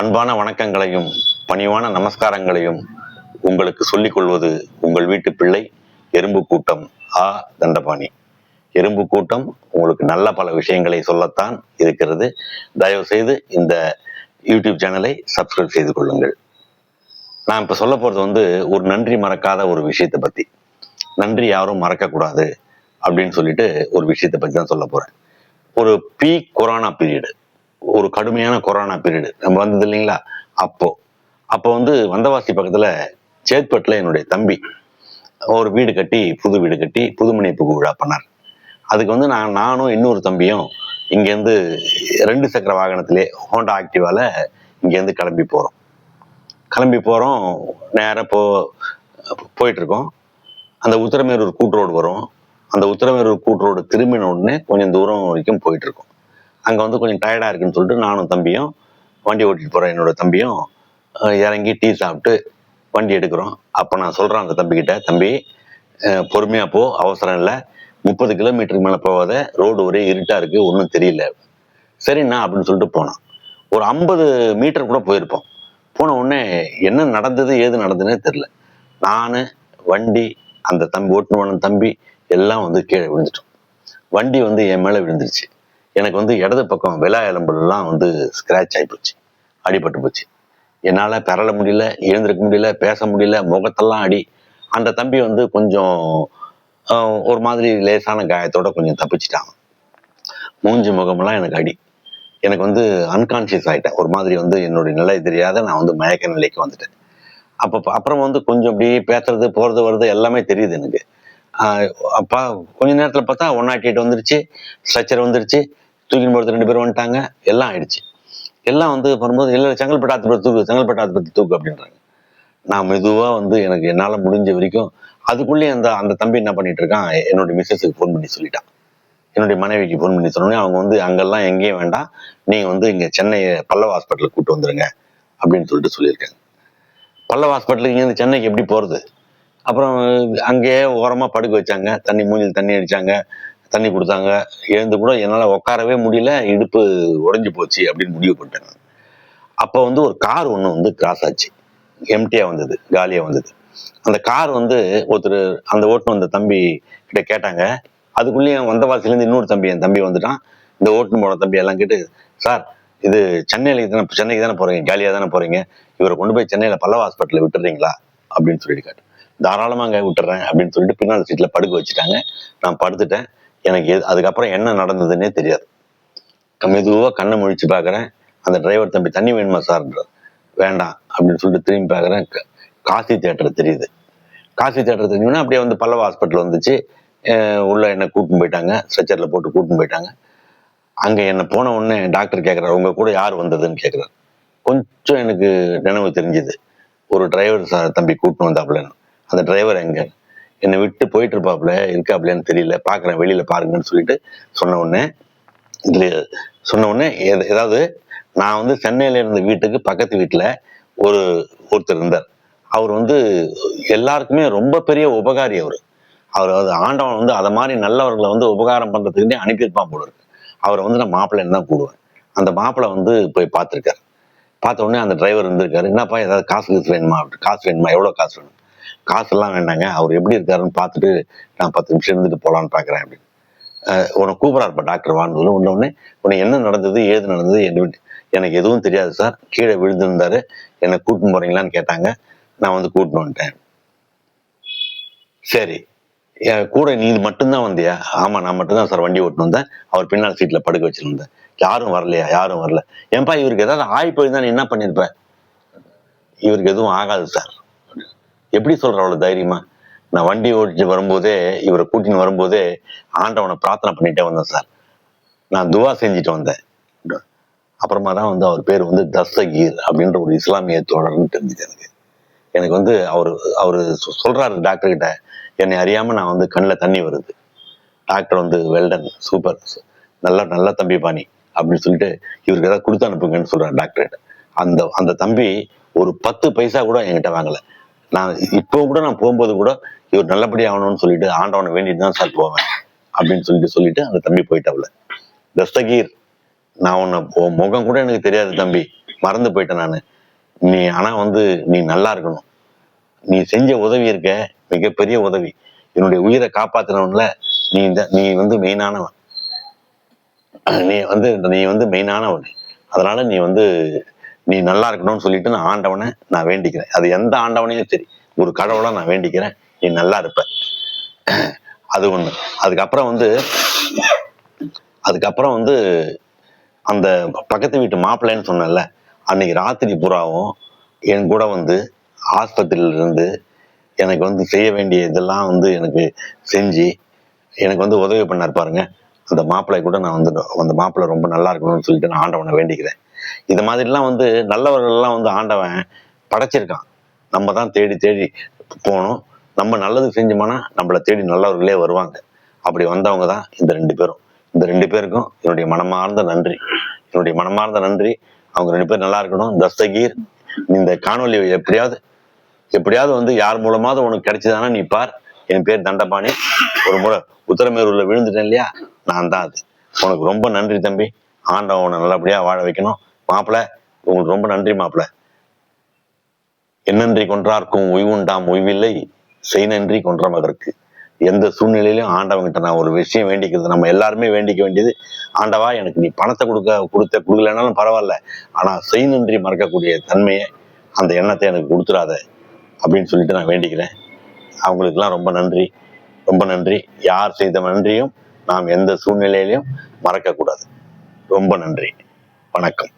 அன்பான வணக்கங்களையும் பணிவான நமஸ்காரங்களையும் உங்களுக்கு சொல்லிக் கொள்வது உங்கள் வீட்டு பிள்ளை எறும்பு கூட்டம் ஆ. தண்டபாணி. எறும்பு கூட்டம் உங்களுக்கு நல்ல பல விஷயங்களை சொல்லத்தான் இருக்கிறது. தயவு செய்து இந்த யூடியூப் சேனலை சப்ஸ்கிரைப் செய்து கொள்ளுங்கள். நான் இப்போ சொல்ல போகிறது வந்து ஒரு நன்றி மறக்காத ஒரு விஷயத்தை பற்றி நன்றி யாரும் மறக்கக்கூடாது அப்படின்னு சொல்லிட்டு ஒரு விஷயத்தை பற்றி தான் சொல்ல போகிறேன் ஒரு பீக் கொரோனா பீரியடு. ஒரு கடுமையான கொரோனா பீரியடு. நம்ம வந்தது இல்லைங்களா? அப்போ. அப்போ வந்து வந்தவாசி பக்கத்துல சேத்பட்டில் என்னுடைய தம்பி ஒரு வீடு கட்டி புது வீடு கட்டி புதுமனை புகு விழா பண்ணார். அதுக்கு வந்து நான் நானும் இன்னொரு தம்பியும் இங்கேருந்து ரெண்டு சக்கர வாகனத்திலே ஹோண்டா ஆக்டிவால இங்கேருந்து கிளம்பி போகிறோம் கிளம்பி போகிறோம் நேராக போ போயிட்டுருக்கோம். அந்த உத்தரமேரூர் கூட்டு ரோடு வரும். அந்த உத்தரமேரூர் கூட்டு ரோடு திரும்பின உடனே கொஞ்சம் தூரம் வரைக்கும் போயிட்டுருக்கோம். அங்கே வந்து கொஞ்சம் டயர்டாக இருக்குன்னு சொல்லிட்டு நானும் தம்பியும் வண்டி ஓட்டிட்டு போகிற என்னோட தம்பியும் இறங்கி டீ சாப்பிட்டு வண்டி எடுக்கிறோம். அப்போ நான் சொல்கிறேன் அந்த தம்பிக்கிட்ட தம்பி பொறுமையாக போ அவசரம் இல்லை. முப்பது கிலோமீட்டருக்கு மேலே போகாத. ரோடு ஒரே இருட்டாக இருக்குது ஒன்றும் தெரியல. சரிண்ணா அப்படின்னு சொல்லிட்டு போனான். ஒரு ஐம்பது மீட்டர் கூட போயிருப்போம். போன உடனே என்ன நடந்தது ஏது நடந்ததுன்னே தெரில நான் வண்டி அந்த தம்பி ஓட்டுனவன தம்பி எல்லாம் வந்து கீழே விழுந்துட்டோம். வண்டி வந்து என் மேலே விழுந்துருச்சு. எனக்கு வந்து இடது பக்கம் விலா எலும்புலாம் வந்து ஸ்க்ராட்ச் ஆகி போச்சு அடிபட்டு போச்சு. என்னால் பெறல முடியல எழுந்திருக்க முடியல பேச முடியல முகத்தெல்லாம் அடி. அந்த தம்பி வந்து கொஞ்சம் ஒரு மாதிரி லேசான காயத்தோட கொஞ்சம் தப்பிச்சிட்டான். மூஞ்சி முகமெல்லாம் எனக்கு அடி. எனக்கு வந்து அன்கான்ஷியஸ் ஆயிட்டேன். ஒரு மாதிரி வந்து என்னுடைய நிலை தெரியாத நான் வந்து மயக்க நிலைக்கு வந்துட்டேன். அப்போ அப்புறம் வந்து கொஞ்சம் அப்படியே பேசுறது போறது வர்றது எல்லாமே தெரியுது எனக்கு. அப்பா கொஞ்ச நேரத்தில் பார்த்தா ஒன் நாட் எயிட் வந்துருச்சு. ஸ்ட்ரக்சர் வந்துருச்சு. தூக்கின்னு போகிறது ரெண்டு பேரும் வந்துட்டாங்க. எல்லாம் ஆயிடுச்சு. எல்லாம் வந்து வரும்போது இல்லை செங்கல்பட்டு ஆத்துப்பத்தி தூக்கு செங்கல்பட்டு ஆத்துப்பத்தி தூக்கு அப்படின்றாங்க. நான் மெதுவாக வந்து எனக்கு என்னால் முடிஞ்ச வரைக்கும் அதுக்குள்ளேயே அந்த அந்த தம்பி என்ன பண்ணிட்டு இருக்கான்? என்னுடைய மிஸ்ஸஸுக்கு ஃபோன் பண்ணி சொல்லிட்டான். என்னுடைய மனைவிக்கு ஃபோன் பண்ணி சொன்னோடனே அவங்க வந்து அங்கெல்லாம் எங்கேயும் வேண்டாம். நீங்கள் வந்து இங்கே சென்னை பல்லவ ஹாஸ்பிட்டலுக்கு கூட்டு வந்துருங்க. அப்படின்னு சொல்லிட்டு சொல்லியிருக்காங்க. பல்லவ ஹாஸ்பிட்டலுக்கு இங்கேருந்து சென்னைக்கு எப்படி போகிறது அப்புறம் அங்கேயே ஓரமாக படுக்க வச்சாங்க. தண்ணி மூஞ்சில் தண்ணி அடிச்சாங்க. தண்ணி கொடுத்தாங்க. எழுந்து கூட என்னால் உட்காரவே முடியல. இடுப்பு உடைஞ்சு போச்சு அப்படின்னு முடிவு பண்ணிட்டேன் அப்போ வந்து ஒரு கார் ஒன்று வந்து கிராஸ் ஆச்சு. எம்டியாக வந்தது. காலியாக வந்தது. அந்த கார் வந்து ஒருத்தர் அந்த ஓட்டுநர் வந்த தம்பி கிட்ட கேட்டாங்க. அதுக்குள்ளேயும் வந்தவாசிலேருந்து இன்னொரு தம்பி என் தம்பி வந்துட்டான். இந்த ஓட்டுநர் போன தம்பி எல்லாம் கேட்டு சார் இது சென்னையில தானே சென்னைக்கு தானே போறீங்க? காலியாக தானே போறீங்க? இவரை கொண்டு போய் சென்னையில் பல்லவ ஹாஸ்பிட்டலில் விட்டுறீங்களா? அப்படின்னு சொல்லிட்டு கேட்டேன் தாராளமாக அங்கே விட்டுறேன் அப்படின்னு சொல்லிட்டு பின்னால் சீட்டில் படுக்க வச்சுட்டாங்க. நான் படுத்துட்டேன். எனக்கு எது அதுக்கப்புறம் என்ன நடந்ததுன்னே தெரியாது. மெதுவாக கண்ணை முழிச்சு பார்க்குறேன். அந்த டிரைவர் தம்பி தண்ணி வேணுமா சார்ன்றார் வேண்டாம் அப்படின்னு சொல்லிட்டு திரும்பி பார்க்குறேன். காசி தேட்டர் தெரியுது. காசி தேட்டர் தெரிஞ்சுன்னா அப்படியே வந்து பல்லவ ஹாஸ்பிட்டல் வந்துச்சு. உள்ள என்னை கூட்டின்னு போயிட்டாங்க. ஸ்ட்ரெச்சரில் போட்டு கூட்டின்னு போயிட்டாங்க. அங்கே என்னை போன உடனே டாக்டர் கேட்குறாரு உங்கள் கூட யார் வந்ததுன்னு? கேட்குறாரு கொஞ்சம் எனக்கு நினைவு தெரிஞ்சுது. ஒரு டிரைவர் சார் தம்பி கூட்டின்னு வந்தாப்புலன்னு. அந்த டிரைவர் எங்க? என்னை விட்டு போயிட்டு இருப்பாப்புல இருக்காப்புலன்னு தெரியல. பாக்குறேன் வெளியில பாருங்கன்னு சொல்லிட்டு சொன்ன உடனே இதுல சொன்ன உடனே ஏதாவது நான் வந்து சென்னையில இருந்த வீட்டுக்கு பக்கத்து வீட்டில் ஒரு ஒருத்தர் இருந்தார். அவர் வந்து எல்லாருக்குமே ரொம்ப பெரிய உபகாரி அவர். அவர் வந்து ஆண்டவன் வந்து அதை மாதிரி நல்லவர்களை வந்து உபகாரம் பண்றதுக்குன்னே அனுப்பியிருப்பான் போல இருக்கு. அவரை வந்து நான் மாப்பிள்ளைன்னு தான் கூடுவேன் அந்த மாப்பிள்ளை வந்து போய் பார்த்துருக்காரு. பார்த்த உடனே அந்த டிரைவர் இருந்திருக்காரு. என்னப்பா ஏதாவது காசு கீசு வேணுமா? அப்படி காசு வேணுமா? எவ்வளோ காசு வேணும்? காசெல்லாம் வேண்டாங்க. அவர் எப்படி இருக்காருன்னு பார்த்துட்டு நான் பத்து நிமிஷம் இருந்துட்டு போகலான்னு பார்க்குறேன் அப்படின்னு. உனக்கு உன்னை கூப்பிட்றாருப்பா டாக்டர் வான்னு உடனே உடனே உனக்கு என்ன நடந்தது ஏது நடந்தது என்ன எனக்கு எதுவும் தெரியாது சார். கீழே விழுந்திருந்தாரு. என்னை கூட்டின்னு போறீங்களான்னு கேட்டாங்க. நான் வந்து கூட்டின்னு வந்துட்டேன். சரி. என் கூட நீ மட்டும்தான் வந்தியா? ஆமா நான் மட்டும்தான் சார் வண்டி ஓட்டுன்னு வந்தேன். அவர் பின்னால் சீட்ல படுக்க வச்சிருந்தேன் யாரும் வரலையா? யாரும் வரல. ஏன்பா இவருக்கு ஏதாவது ஆய் போயிருந்தா நீ என்ன பண்ணிருப்ப இவருக்கு எதுவும் ஆகாது சார். எப்படி சொல்ற அவ்வளவு தைரியமா? நான் வண்டி ஓடிச்சு வரும்போதே இவரை கூட்டின்னு வரும்போதே ஆண்டவனை பிரார்த்தனை பண்ணிட்டே வந்தேன் சார். நான் துவா செஞ்சுட்டு வந்தேன். அப்புறமா தான் வந்து அவர் பேர் வந்து தஸ்தகீர் அப்படின்ற ஒரு இஸ்லாமிய தோழர்னு தெரிஞ்சுது எனக்கு. எனக்கு வந்து அவர் அவர் சொல்றாரு டாக்டர் கிட்ட என்னை அறியாம நான் வந்து கண்ணில் தண்ணி வருது. டாக்டர் வந்து வெல்டன் சூப்பர் நல்ல நல்ல தம்பி பாணி அப்படின்னு சொல்லிட்டு இவருக்கு ஏதாவது கொடுத்து அனுப்புங்கன்னு சொல்றாரு டாக்டர் கிட்ட. அந்த அந்த தம்பி ஒரு பத்து பைசா கூட என்கிட்ட வாங்கலை. நான் இப்போ கூட நான் போகும்போது கூட இவர் நல்லபடி ஆகணும்னு சொல்லிட்டு ஆண்டவனை வேண்டிட்டு தான் சார் போவேன் அப்படின்னு சொல்லிட்டு சொல்லிட்டு அந்த தம்பி போயிட்டாப்ல தஸ்தகீர் நான் உன்னை முகம் கூட எனக்கு தெரியாது தம்பி. மறந்து போயிட்டேன் நான். நீ ஆனா வந்து நீ நல்லா இருக்கணும். நீ செஞ்ச உதவி இருக்க மிகப்பெரிய உதவி. என்னுடைய உயிரை காப்பாத்தினவன்ல நீ இந்த நீ வந்து மெயினானவன். நீ வந்து நீ வந்து மெயினானவன். அதனால நீ வந்து நீ நல்லா இருக்கணும்னு சொல்லிட்டு நான் ஆண்டவனை நான் வேண்டிக்கிறேன். அது எந்த ஆண்டவனையும் சரி ஒரு கடவுளை நான் வேண்டிக்கிறேன். நீ நல்லா இருப்ப. அது ஒண்ணு. அதுக்கப்புறம் வந்து அதுக்கப்புறம் வந்து அந்த பக்கத்து வீட்டு மாப்பிள்ளைன்னு சொன்னேன்ல அன்னைக்கு ராத்திரி புறாவும் என் கூட வந்து ஆஸ்பத்திரியில இருந்து எனக்கு வந்து செய்ய வேண்டிய இதெல்லாம் வந்து எனக்கு செஞ்சு எனக்கு வந்து உதவி பண்ணார் பாருங்க. அந்த மாப்பிள்ளை கூட நான் வந்து அந்த மாப்பிள்ளை ரொம்ப நல்லா இருக்கணும்னு சொல்லிட்டு நான் ஆண்டவனை வேண்டிக்கிறேன். இது மாதிரிலாம் வந்து நல்லவர்கள்லாம் வந்து ஆண்டவன் படைச்சிருக்கான். நம்ம தான் தேடி தேடி போகணும். நம்ம நல்லது செஞ்சோம்னா நம்மளை தேடி நல்லவர்களே வருவாங்க. அப்படி வந்தவங்க தான் இந்த ரெண்டு பேரும். இந்த ரெண்டு பேருக்கும் என்னுடைய மனமார்ந்த நன்றி. என்னுடைய மனமார்ந்த நன்றி. அவங்க ரெண்டு பேரும் நல்லா இருக்கணும். தஸ்தகீர் இந்த காணொலி எப்படியாவது எப்படியாவது வந்து யார் மூலமாவது உனக்கு கிடைச்சதானா நீ பார். என் பேர் தண்டபாணி. ஒரு முறை உத்தரமேரூர்ல விழுந்துட்டேன் இல்லையா? நான் தான் அது. உனக்கு ரொம்ப நன்றி தம்பி. ஆண்டவன் உன்னை நல்லபடியா வாழ வைக்கணும். மாப்பிள்ள உங்களுக்கு ரொம்ப நன்றி மாப்பிள. என்னன்றி கொன்றார்க்கும் உய்வுண்டாம் உய்வில்லை செய் நன்றி கொன்ற எந்த சூழ்நிலையிலும் ஆண்டவங்கிட்ட நான் ஒரு விஷயம் வேண்டிக்கிறது நம்ம எல்லாருமே வேண்டிக்க வேண்டியது ஆண்டவா எனக்கு நீ பணத்தை கொடுக்க கொடுத்த கொடுக்கலனாலும் பரவாயில்ல ஆனா செய் நன்றி மறக்கக்கூடிய தன்மையை அந்த எண்ணத்தை எனக்கு கொடுத்துடாத அப்படின்னு சொல்லிட்டு நான் வேண்டிக்கிறேன். அவங்களுக்கெல்லாம் ரொம்ப நன்றி ரொம்ப நன்றி. யார் செய்த நன்றியும் நாம் எந்த சூழ்நிலையிலையும் மறக்கக்கூடாது. ரொம்ப நன்றி. வணக்கம்.